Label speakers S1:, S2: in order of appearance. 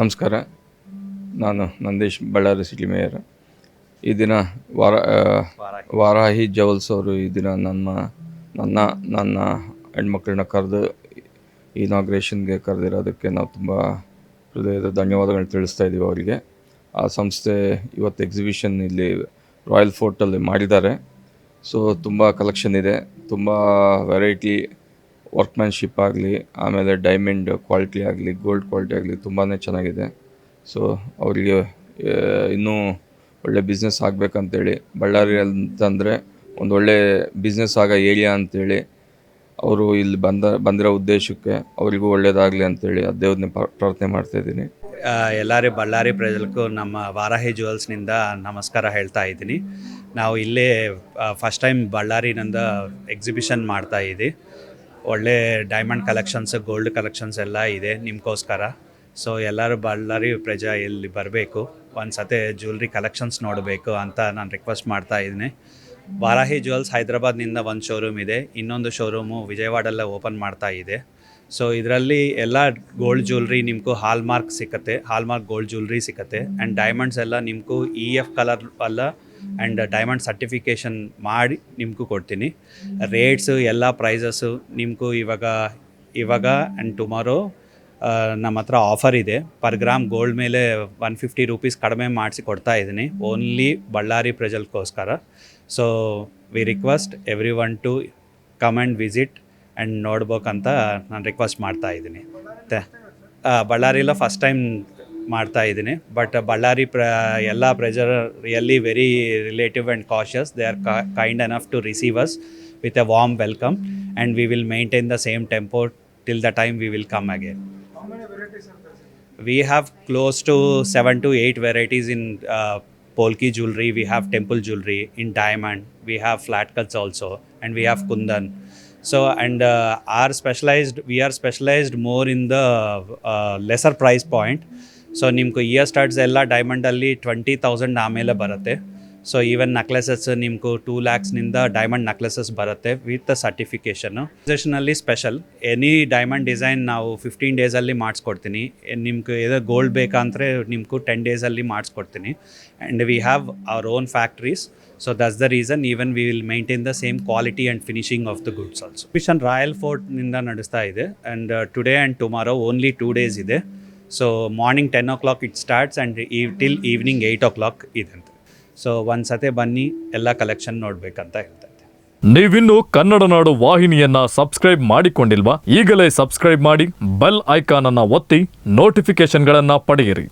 S1: ನಮಸ್ಕಾರ. ನಾನು Nandesh Ballari city mayor. ಈ ದಿನ ವಾರ ವಾರಾಹಿ ಜವಲ್ಸ್ ಅವರು ಈ ದಿನ ನನ್ನ ನನ್ನ ನನ್ನ ಹೆಣ್ಮಕ್ಳನ್ನ ಕರೆದು ಇನಾಗ್ರೇಷನ್ಗೆ ಕರೆದಿರೋದಕ್ಕೆ ನಾವು ತುಂಬ ಹೃದಯದ ಧನ್ಯವಾದಗಳನ್ನ ತಿಳಿಸ್ತಾ ಇದ್ದೀವಿ ಅವರಿಗೆ. ಆ ಸಂಸ್ಥೆ ಇವತ್ತು ಎಕ್ಸಿಬಿಷನ್ ಇಲ್ಲಿ ರಾಯಲ್ ಫೋರ್ಟಲ್ಲಿ ಮಾಡಿದ್ದಾರೆ. ಸೊ ತುಂಬ ಕಲೆಕ್ಷನ್ ಇದೆ. ತುಂಬ ವೆರೈಟಿ ವರ್ಕ್ಮ್ಯಾನ್ಶಿಪ್ ಆಗಲಿ, ಆಮೇಲೆ ಡೈಮಂಡ್ ಕ್ವಾಲಿಟಿ ಆಗಲಿ ಗೋಲ್ಡ್ ಕ್ವಾಲಿಟಿ ಆಗಲಿ ತುಂಬಾ ಚೆನ್ನಾಗಿದೆ. ಸೊ ಅವರಿಗೆ ಇನ್ನೂ ಒಳ್ಳೆ ಬಿಸ್ನೆಸ್ ಆಗಬೇಕಂತೇಳಿ, ಬಳ್ಳಾರಿ ಅಂತಂದರೆ ಒಂದು ಒಳ್ಳೆ ಬಿಸ್ನೆಸ್ ಆಗೋ ಏರಿಯಾ ಅಂತೇಳಿ, ಅವರು ಇಲ್ಲಿ ಬಂದ, ಬಂದಿರೋ ಉದ್ದೇಶಕ್ಕೆ ಅವರಿಗೂ ಒಳ್ಳೇದಾಗಲಿ ಅಂತೇಳಿ ಆ ದೇವ್ರನ್ನ ಪ್ರಾರ್ಥನೆ ಮಾಡ್ತಾ ಇದ್ದೀನಿ.
S2: ಎಲ್ಲರೂ ಬಳ್ಳಾರಿ ಪ್ರಜೆಗೂ ನಮ್ಮ ವಾರಾಹಿ ಜುವೆಲ್ಸ್ನಿಂದ ನಮಸ್ಕಾರ ಹೇಳ್ತಾ ಇದ್ದೀನಿ. ನಾವು ಇಲ್ಲೇ ಫಸ್ಟ್ ಟೈಮ್ ಬಳ್ಳಾರಿನಿಂದ ಎಕ್ಸಿಬಿಷನ್ ಮಾಡ್ತಾ ಇದ್ದೀವಿ ಒಳ್ಳೆ ಡೈಮಂಡ್ ಕಲೆಕ್ಷನ್ಸ್ ಗೋಲ್ಡ್ ಕಲೆಕ್ಷನ್ಸ್ ಎಲ್ಲ ಇದೆ ನಿಮಗೋಸ್ಕರ. ಸೊ ಎಲ್ಲರೂ ಬಳ್ಳಾರಿ ಪ್ರಜಾ ಇಲ್ಲಿ ಬರಬೇಕು. ಒಂದು ಸತಿ ಜ್ಯುವೆಲ್ರಿ ಕಲೆಕ್ಷನ್ಸ್ ನೋಡಬೇಕು ಅಂತ ನಾನು ರಿಕ್ವೆಸ್ಟ್ ಮಾಡ್ತಾ ಇದ್ದೀನಿ ವಾರಾಹಿ ಜ್ಯುವೆಲ್ಸ್ ಹೈದ್ರಾಬಾದ್ನಿಂದ ಒಂದು ಶೋರೂಮ್ ಇದೆ, ಇನ್ನೊಂದು ಶೋರೂಮು ವಿಜಯವಾಡಲ್ಲೇ ಓಪನ್ ಮಾಡ್ತಾ ಇದೆ. ಸೊ ಇದರಲ್ಲಿ ಎಲ್ಲ ಗೋಲ್ಡ್ ಜ್ಯುವೆಲ್ರಿ ನಿಮಗೂ ಹಾಲ್ಮಾರ್ಕ್ ಸಿಕ್ಕತ್ತೆ ಹಾಲ್ಮಾರ್ಕ್ ಗೋಲ್ಡ್ ಜ್ಯುವೆಲ್ರಿ ಸಿಕ್ಕತ್ತೆ. ಆ್ಯಂಡ್ ಡೈಮಂಡ್ಸ್ ಎಲ್ಲ ನಿಮಗೂ ಇ ಎಫ್ ಕಲರ್ ಅಲ್ಲ ಆ್ಯಂಡ್ ಡೈಮಂಡ್ ಸರ್ಟಿಫಿಕೇಷನ್ ಮಾಡಿ ನಿಮಗೂ ಕೊಡ್ತೀನಿ. ರೇಟ್ಸು ಎಲ್ಲ ಪ್ರೈಸಸ್ಸು ನಿಮಗೂ ಇವಾಗ ಇವಾಗ ಆ್ಯಂಡ್ ಟುಮಾರೋ ನಮ್ಮ ಹತ್ರ ಆಫರ್ ಇದೆ. ಪರ್ ಗ್ರಾಮ್ ಗೋಲ್ಡ್ ಮೇಲೆ ಒನ್ ಫಿಫ್ಟಿ ರುಪೀಸ್ ಕಡಿಮೆ ಮಾಡಿಸಿ ಕೊಡ್ತಾ ಇದ್ದೀನಿ. Only Ballari ಪ್ರಜಲ್ಗೋಸ್ಕರ so we request everyone to come and visit and ನೋಡ್ಬೇಕಂತ ನಾನು ರಿಕ್ವೆಸ್ಟ್ ಮಾಡ್ತಾ ಇದ್ದೀನಿ. ಮತ್ತೆ ಬಳ್ಳಾರಿಲ ಫಸ್ಟ್ ಟೈಮ್ ಮಾಡ್ತಾ ಇದ್ದೀನಿ ಬಟ್ ಬಳ್ಳಾರಿ ಪ್ರ ಎಲ್ಲ pressure really very relative and cautious they are kind enough to receive us with a warm welcome and we will maintain the same tempo till the time we will come again we have close to seven to eight varieties in polki jewelry we have temple jewelry we have flat cuts also and we have kundan so and uh, our specialized we are specialized more in the uh, lesser price point so ನಿಮ್ಗೆ ear starts ಎಲ್ಲ ಡೈಮಂಡಲ್ಲಿ twenty thousand ಆಮೇಲೆ ಬರುತ್ತೆ. So even ನಕ್ಲೆಸಸ್ ನಿಮ್ಗೆ two ಲ್ಯಾಕ್ಸ್ನಿಂದ diamond necklaces ಬರುತ್ತೆ with ಸರ್ಟಿಫಿಕೇಷನ್ನು ಸೆಷನಲ್ಲಿ ಸ್ಪೆಷಲ್ ಎನಿ ಡೈಮಂಡ್ ಡಿಸೈನ್ ನಾವು ಫಿಫ್ಟೀನ್ ಡೇಸಲ್ಲಿ ಮಾಡಿಸ್ಕೊಡ್ತೀನಿ. ನಿಮ್ಗೆ ಏನೋ ಗೋಲ್ಡ್ ಬೇಕಂದರೆ ನಿಮ್ಗೂ ಟೆನ್ ಡೇಸಲ್ಲಿ ಮಾಡಿಸ್ಕೊಡ್ತೀನಿ. And we have our own factories so that's the reason even we will maintain the same quality and finishing of the goods also mission royal ಫೋರ್ಟ್ನಿಂದ ನಡೆಸ್ತಾ ಇದೆ. And today and tomorrow only two days ಇದೆ. So morning ten o'clock it starts and ಈ till evening eight o'clock ಇದಂತೆ. So ಒಂದು ಸತೆ ಬನ್ನಿ, ಎಲ್ಲ collection ನೋಡಬೇಕಂತ ಹೇಳ್ತಾ ನೀವಿನ್ನೂ
S3: ನೀವಿನ್ನು ಕನ್ನಡ ನಾಡು ವಾಹಿನಿಯನ್ನ ಸಬ್ಸ್ಕ್ರೈಬ್ ಮಾಡಿಕೊಂಡಿಲ್ವಾ? ಈಗಲೇ ಸಬ್ಸ್ಕ್ರೈಬ್ ಮಾಡಿ ಬೆಲ್ ಐಕಾನ್ ಅನ್ನ ಒತ್ತಿ ನೋಟಿಫಿಕೇಶನ್ಗಳನ್ನ ಪಡೆಯಿರಿ.